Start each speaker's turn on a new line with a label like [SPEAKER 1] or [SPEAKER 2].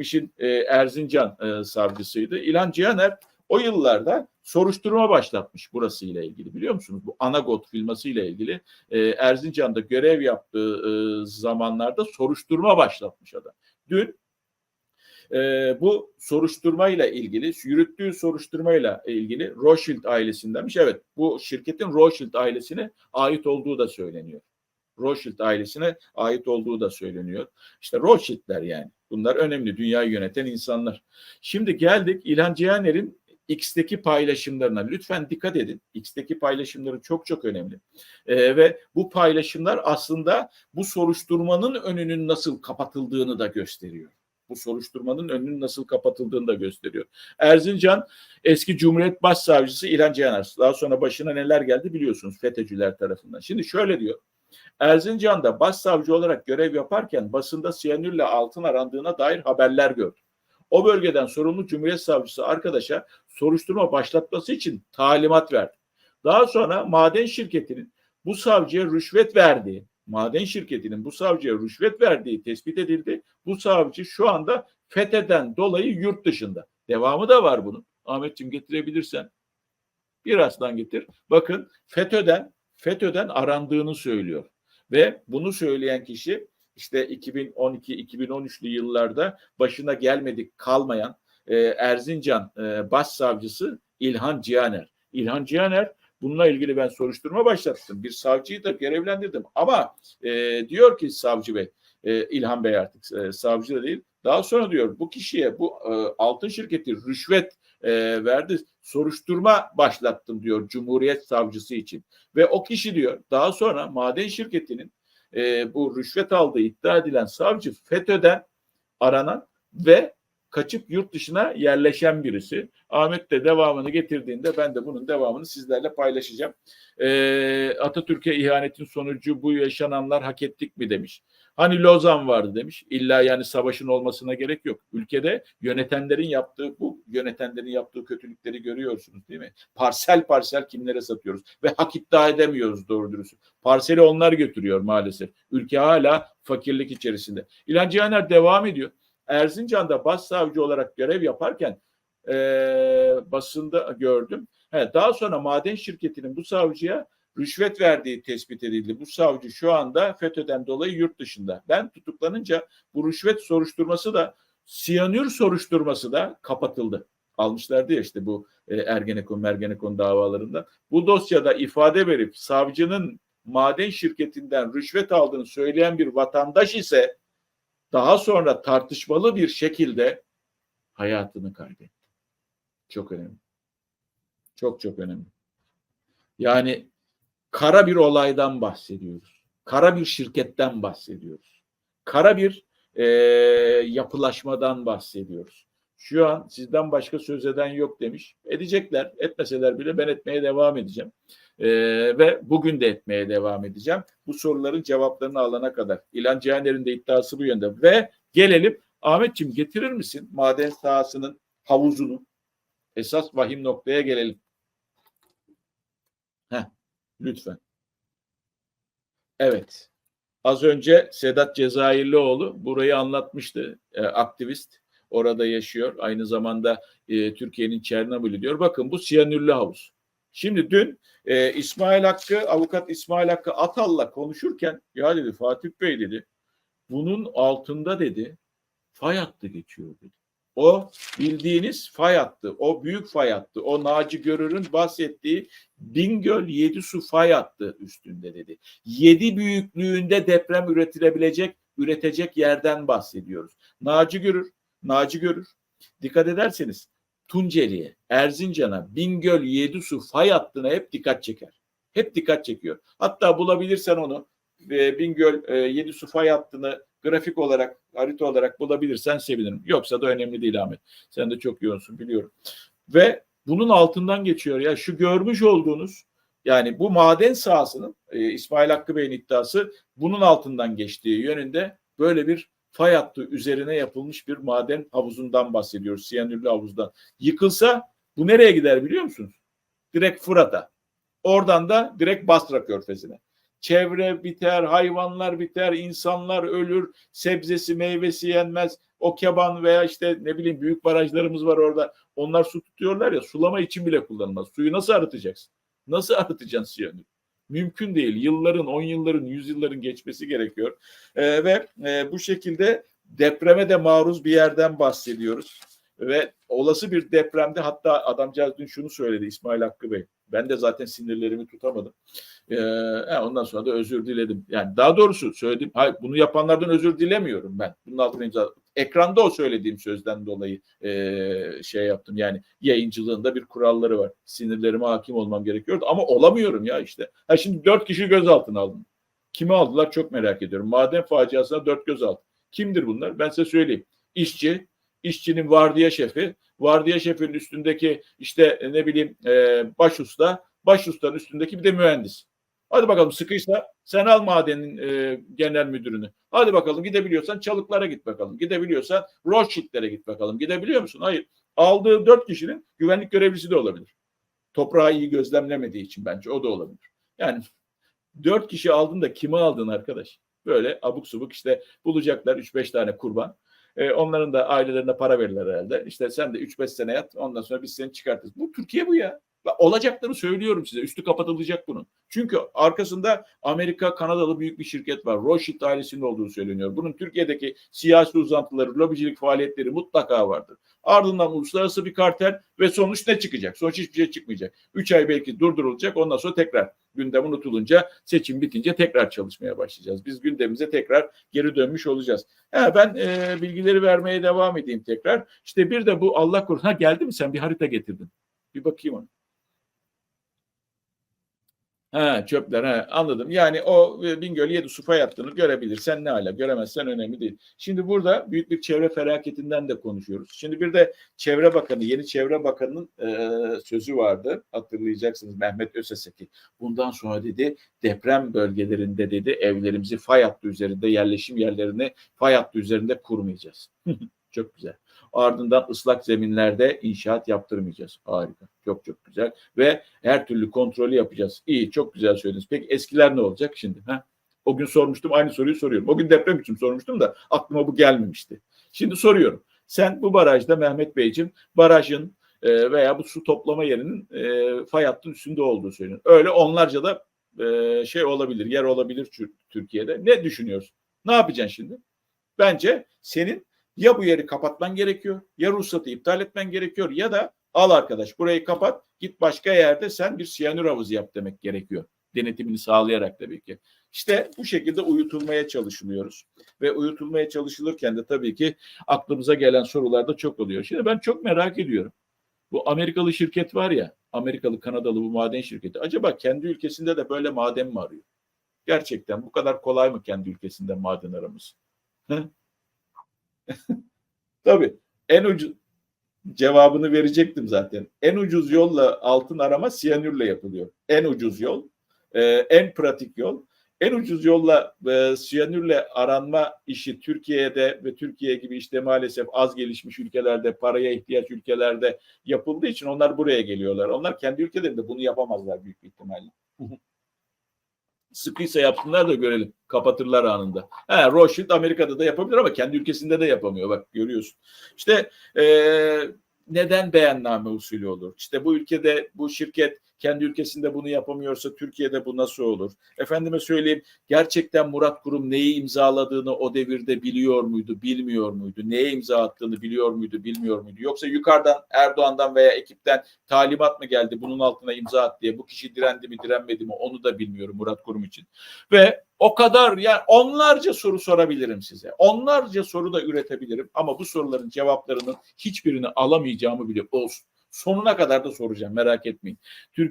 [SPEAKER 1] geçmişin e, Erzincan e, savcısıydı. İlhan Cihaner o yıllarda soruşturma başlatmış burası ile ilgili biliyor musunuz? Bu Anagot filması ile ilgili e, Erzincan'da görev yaptığı e, zamanlarda soruşturma başlatmış adam. Dün e, bu soruşturmayla ilgili, yürüttüğü soruşturmayla ilgili Rothschild ailesindenmiş. Evet bu şirketin Rothschild ailesine ait olduğu da söyleniyor. Rothschild ailesine ait olduğu da söyleniyor. İşte Rothschild'ler yani. Bunlar önemli. Dünyayı yöneten insanlar. Şimdi geldik İlhan Cihaner'in X'teki paylaşımlarına lütfen dikkat edin. X'teki paylaşımları çok çok önemli. Ee, ve bu paylaşımlar aslında bu soruşturmanın önünün nasıl kapatıldığını da gösteriyor. Bu soruşturmanın önünün nasıl kapatıldığını da gösteriyor. Erzincan eski Cumhuriyet Başsavcısı İlhan Cihaner. Daha sonra başına neler geldi biliyorsunuz FETÖ'cüler tarafından. Şimdi şöyle diyor. Erzincan'da başsavcı olarak görev yaparken basında siyanürle altın arandığına dair haberler gördüm. O bölgeden sorumlu Cumhuriyet Savcısı arkadaşa soruşturma başlatması için talimat verdi. Daha sonra maden şirketinin bu savcıya rüşvet verdiği, maden şirketinin bu savcıya rüşvet verdiği tespit edildi. Bu savcı şu anda FETÖ'den dolayı yurt dışında. Devamı da var bunun. Ahmetciğim getirebilirsen. Birazdan getir. Bakın FETÖ'den FETÖ'den arandığını söylüyor. Ve bunu söyleyen kişi işte 2012-2013'lü yıllarda başına gelmedik kalmayan e, Erzincan e, Başsavcısı İlhan Cihaner. İlhan Cihaner bununla ilgili ben soruşturma başlattım. Bir savcıyı da görevlendirdim. Ama e, diyor ki savcı bey, e, İlhan Bey artık e, savcı da değil. Daha sonra diyor bu kişiye bu e, altın şirketi rüşvet e, verdi. Soruşturma başlattım diyor Cumhuriyet Savcısı için. Ve o kişi diyor daha sonra maden şirketinin e, bu rüşvet aldığı iddia edilen savcı FETÖ'den aranan ve kaçıp yurt dışına yerleşen birisi. Ahmet de devamını getirdiğinde ben de bunun devamını sizlerle paylaşacağım. E, Atatürk'e ihanetin sonucu bu yaşananlar hak ettik mi demiş. Hani Lozan vardı demiş. İlla yani savaşın olmasına gerek yok. Ülkede yönetenlerin yaptığı bu yönetenlerin yaptığı kötülükleri görüyorsunuz değil mi? Parsel parsel kimlere satıyoruz ve hak iddia edemiyoruz doğru dürüst. Parseli onlar götürüyor maalesef. Ülke hala fakirlik içerisinde. İlhan Cihaner devam ediyor. Erzincan'da başsavcı olarak görev yaparken e, basında gördüm. He, daha sonra maden şirketinin bu savcıya rüşvet verdiği tespit edildi. Bu savcı şu anda FETÖ'den dolayı yurt dışında. Ben tutuklanınca bu rüşvet soruşturması da siyanür soruşturması da kapatıldı. Almışlardı ya işte bu e, Ergenekon, Mergenekon davalarında. Bu dosyada ifade verip savcının maden şirketinden rüşvet aldığını söyleyen bir vatandaş ise daha sonra tartışmalı bir şekilde hayatını kaybetti. Çok önemli. Çok çok önemli. Yani kara bir olaydan bahsediyoruz. Kara bir şirketten bahsediyoruz. Kara bir e, yapılaşmadan bahsediyoruz. Şu an sizden başka söz eden yok demiş. Edecekler. Etmeseler bile ben etmeye devam edeceğim. E, ve bugün de etmeye devam edeceğim. Bu soruların cevaplarını alana kadar. İlhan Cihaner'in de iddiası bu yönde. Ve gelelim Ahmetciğim getirir misin maden sahasının havuzunu? Esas vahim noktaya gelelim. Lütfen. Evet. Az önce Sedat Cezayirlioğlu burayı anlatmıştı. E, aktivist. Orada yaşıyor. Aynı zamanda e, Türkiye'nin Çernobil'i diyor. Bakın bu siyanürlü havuz. Şimdi dün e, İsmail Hakkı, avukat İsmail Hakkı Atal'la konuşurken ya dedi Fatih Bey dedi bunun altında dedi fay hattı geçiyor dedi. O bildiğiniz fay hattı, o büyük fay hattı, o Naci Görür'ün bahsettiği Bingöl yedi su fay hattı üstünde dedi. Yedi büyüklüğünde deprem üretilebilecek, üretecek yerden bahsediyoruz. Naci Görür, Naci Görür. Dikkat ederseniz Tunceli'ye, Erzincan'a, Bingöl yedi su fay hattına hep dikkat çeker. Hep dikkat çekiyor. Hatta bulabilirsen onu e, Bingöl e, yedi su fay hattını grafik olarak, harita olarak bulabilirsen sevinirim. Yoksa da önemli değil Ahmet. Sen de çok yoğunsun biliyorum. Ve bunun altından geçiyor ya şu görmüş olduğunuz yani bu maden sahasının e, İsmail Hakkı Bey'in iddiası bunun altından geçtiği yönünde böyle bir fay hattı üzerine yapılmış bir maden havuzundan bahsediyoruz. Siyanürlü havuzdan. Yıkılsa bu nereye gider biliyor musunuz? Direkt Fırat'a. Oradan da direkt Basra Körfezi'ne. Çevre biter, hayvanlar biter, insanlar ölür, sebzesi meyvesi yenmez. o Keban veya işte ne bileyim büyük barajlarımız var orada. Onlar su tutuyorlar ya sulama için bile kullanılmaz. Suyu nasıl arıtacaksın? Nasıl arıtacaksın siyanür? Mümkün değil. Yılların, on yılların, yüz yılların geçmesi gerekiyor. Ee, ve e, bu şekilde depreme de maruz bir yerden bahsediyoruz. Ve olası bir depremde hatta adamcağız dün şunu söyledi İsmail Hakkı Bey. Ben de zaten sinirlerimi tutamadım. Ee, ondan sonra da özür diledim. Yani daha doğrusu söyledim. Hayır, bunu yapanlardan özür dilemiyorum ben. Bunun altına imza. Ekranda o söylediğim sözden dolayı e, şey yaptım. Yani yayıncılığında bir kuralları var. Sinirlerime hakim olmam gerekiyordu ama olamıyorum ya işte. Ha şimdi dört kişi gözaltına aldım. Kimi aldılar çok merak ediyorum. Maden faciasına dört gözaltı. Kimdir bunlar? Ben size söyleyeyim. İşçi, işçinin vardiya şefi, vardiya şefinin üstündeki işte e, ne bileyim e, baş usta, baş ustanın üstündeki bir de mühendis. Hadi bakalım sıkıysa sen al madenin e, genel müdürünü. Hadi bakalım gidebiliyorsan çalıklara git bakalım. Gidebiliyorsan Rothschild'lere git bakalım. Gidebiliyor musun? Hayır. Aldığı dört kişinin güvenlik görevlisi de olabilir. Toprağı iyi gözlemlemediği için bence o da olabilir. Yani dört kişi aldın da kimi aldın arkadaş? Böyle abuk subuk işte bulacaklar 3-5 tane kurban. E, onların da ailelerine para verirler herhalde. İşte sen de 3-5 sene yat ondan sonra biz seni çıkartırız. Bu Türkiye bu ya. Olacaklarını söylüyorum size. Üstü kapatılacak bunun. Çünkü arkasında Amerika, Kanadalı büyük bir şirket var. Rothschild ailesinin olduğu söyleniyor. Bunun Türkiye'deki siyasi uzantıları, lobicilik faaliyetleri mutlaka vardır. Ardından uluslararası bir kartel ve sonuç ne çıkacak? Sonuç hiçbir şey çıkmayacak. 3 ay belki durdurulacak. Ondan sonra tekrar gündem unutulunca seçim bitince tekrar çalışmaya başlayacağız. Biz gündemimize tekrar geri dönmüş olacağız. Ha, ben e, bilgileri vermeye devam edeyim tekrar. İşte bir de bu Allah korusun. Ha geldi mi sen bir harita getirdin. Bir bakayım onu. Ha çöpler ha anladım. Yani o e, Bingöl yedi su fay hattını görebilirsen ne hala göremezsen önemli değil. Şimdi burada büyük bir çevre felaketinden de konuşuyoruz. Şimdi bir de Çevre Bakanı, yeni Çevre Bakanı'nın e, sözü vardı. Hatırlayacaksınız Mehmet Öseseki. Bundan sonra dedi deprem bölgelerinde dedi evlerimizi fay hattı üzerinde yerleşim yerlerini fay hattı üzerinde kurmayacağız. Çok güzel. Ardından ıslak zeminlerde inşaat yaptırmayacağız. Harika. Çok çok güzel. Ve her türlü kontrolü yapacağız. İyi, çok güzel söylediniz. Peki eskiler ne olacak şimdi? Ha? O gün sormuştum, aynı soruyu soruyorum. O gün deprem için sormuştum da aklıma bu gelmemişti. Şimdi soruyorum. Sen bu barajda Mehmet Beyciğim, barajın e, veya bu su toplama yerinin e, fay hattının üstünde olduğu söyleniyor. Öyle onlarca da e, şey olabilir, yer olabilir Türkiye'de. Ne düşünüyorsun? Ne yapacaksın şimdi? Bence senin ya bu yeri kapatman gerekiyor ya ruhsatı iptal etmen gerekiyor ya da al arkadaş burayı kapat git başka yerde sen bir siyanür havuzu yap demek gerekiyor. Denetimini sağlayarak tabii ki. İşte bu şekilde uyutulmaya çalışılıyoruz. Ve uyutulmaya çalışılırken de tabii ki aklımıza gelen sorular da çok oluyor. Şimdi ben çok merak ediyorum. Bu Amerikalı şirket var ya, Amerikalı Kanadalı bu maden şirketi. Acaba kendi ülkesinde de böyle maden mi arıyor? Gerçekten bu kadar kolay mı kendi ülkesinde maden araması? Tabii en ucuz cevabını verecektim zaten. En ucuz yolla altın arama siyanürle yapılıyor. En ucuz yol, e, en pratik yol. En ucuz yolla e, siyanürle aranma işi Türkiye'de ve Türkiye gibi işte maalesef az gelişmiş ülkelerde, paraya ihtiyaç ülkelerde yapıldığı için onlar buraya geliyorlar. Onlar kendi ülkelerinde bunu yapamazlar büyük ihtimalle. Sıkıysa yapsınlar da görelim. Kapatırlar anında. Ha, Rothschild Amerika'da da yapabilir ama kendi ülkesinde de yapamıyor. Bak görüyorsun. İşte e, neden beyanname usulü olur? İşte bu ülkede bu şirket kendi ülkesinde bunu yapamıyorsa Türkiye'de bu nasıl olur? Efendime söyleyeyim gerçekten Murat Kurum neyi imzaladığını o devirde biliyor muydu, bilmiyor muydu? Neye imza attığını biliyor muydu, bilmiyor muydu? Yoksa yukarıdan Erdoğan'dan veya ekipten talimat mı geldi bunun altına imza at diye? Bu kişi direndi mi, direnmedi mi? Onu da bilmiyorum Murat Kurum için. Ve o kadar yani onlarca soru sorabilirim size. Onlarca soru da üretebilirim ama bu soruların cevaplarının hiçbirini alamayacağımı bile olsun. Sonuna kadar da soracağım merak etmeyin. Türkiye